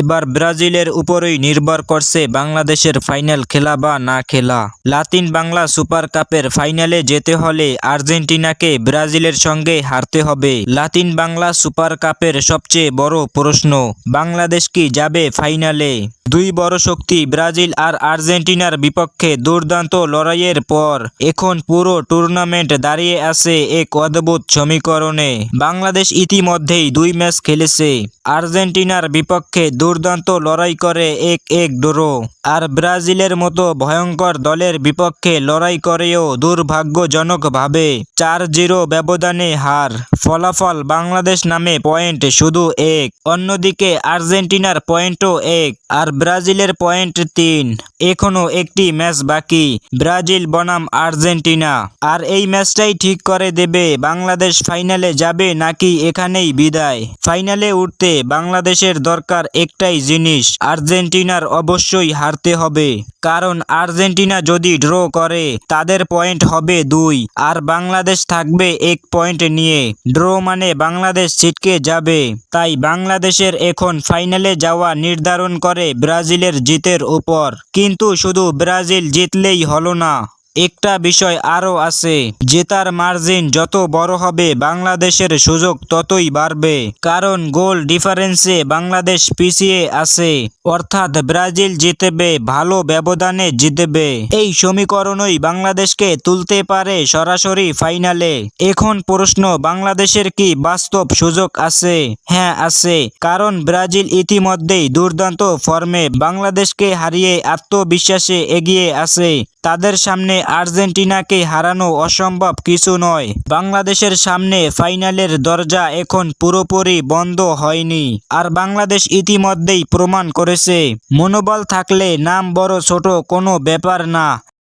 এবার ব্রাজিলের উপরই নির্ভর করছে বাংলাদেশের ফাইনাল খেলা বা না খেলা। লাতিন বাংলা সুপার কাপের ফাইনালে যেতে হলে আর্জেন্টিনাকে ব্রাজিলের সঙ্গে হারতে হবে। লাতিন বাংলা সুপার কাপের সবচেয়ে বড় প্রশ্ন, বাংলাদেশ কি যাবে ফাইনালে? দুই বড় শক্তি, ব্রাজিল আর আর্জেন্টিনার বিপক্ষে দুর্দান্ত লড়াইয়ের পর এখন পুরো টুর্নামেন্ট দাঁড়িয়ে আছে এক অদ্ভুত সমীকরণে। বাংলাদেশ ইতিমধ্যেই দুই ম্যাচ খেলেছে। আর্জেন্টিনার বিপক্ষে দুর্দান্ত লড়াই করে এক এক ড্র। আর ব্রাজিলের মতো ভয়ঙ্কর দলের বিপক্ষে লড়াই করেও দুর্ভাগ্যজনকভাবে চার জিরো ব্যবধানে হার। ফলাফল বাংলাদেশ নামে পয়েন্ট শুধু এক। অন্যদিকে আর্জেন্টিনার পয়েন্টও এক। আর ব্রাজিলের পয়েন্ট তিন। এখনও একটি ম্যাচ বাকি। ব্রাজিল, বনাম, আর্জেন্টিনা। আর এই ম্যাচটাই ঠিক করে দেবে বাংলাদেশ ফাইনালে যাবে নাকি এখানেই বিদায়। ফাইনালে উঠতে বাংলাদেশের দরকার একটাই জিনিস, আর্জেন্টিনার অবশ্যই হারতে হবে। কারণ আর্জেন্টিনা যদি ড্র করে, তাদের পয়েন্ট হবে দুই। আর বাংলাদেশ থাকবে এক পয়েন্ট নিয়ে। ড্র মানে বাংলাদেশ ছিটকে যাবে। তাই বাংলাদেশের এখন ফাইনালে যাওয়া নির্ধারণ করে ব্রাজিলের জিতের উপর। কিন্তু শুধু ব্রাজিল জিতলেই হলো না। একটা বিষয় আরও আছে জেতার মার্জিন যত বড় হবে বাংলাদেশের সুযোগ ততই বাড়বে। কারণ গোল ডিফারেন্সে বাংলাদেশ পিছিয়ে আছে, অর্থাৎ ব্রাজিল জিতবে, ভালো ব্যবধানে জিতবে। এই সমীকরণই বাংলাদেশকে তুলতে পারে সরাসরি ফাইনালে। এখন প্রশ্ন, বাংলাদেশের কি বাস্তব সুযোগ আছে? হ্যাঁ আছে। কারণ ব্রাজিল ইতিমধ্যেই দুর্দান্ত ফর্মে বাংলাদেশকে হারিয়ে আত্মবিশ্বাসে এগিয়ে আছে। তাদের সামনে আর্জেন্টিনাকে হারানো অসম্ভব কিছু নয়। বাংলাদেশের সামনে ফাইনালের দরজা এখন পুরোপুরি বন্ধ হয়নি। আর বাংলাদেশ ইতিমধ্যেই প্রমাণ করেছে, মনোবল থাকলে নাম বড় ছোট কোনো ব্যাপার না।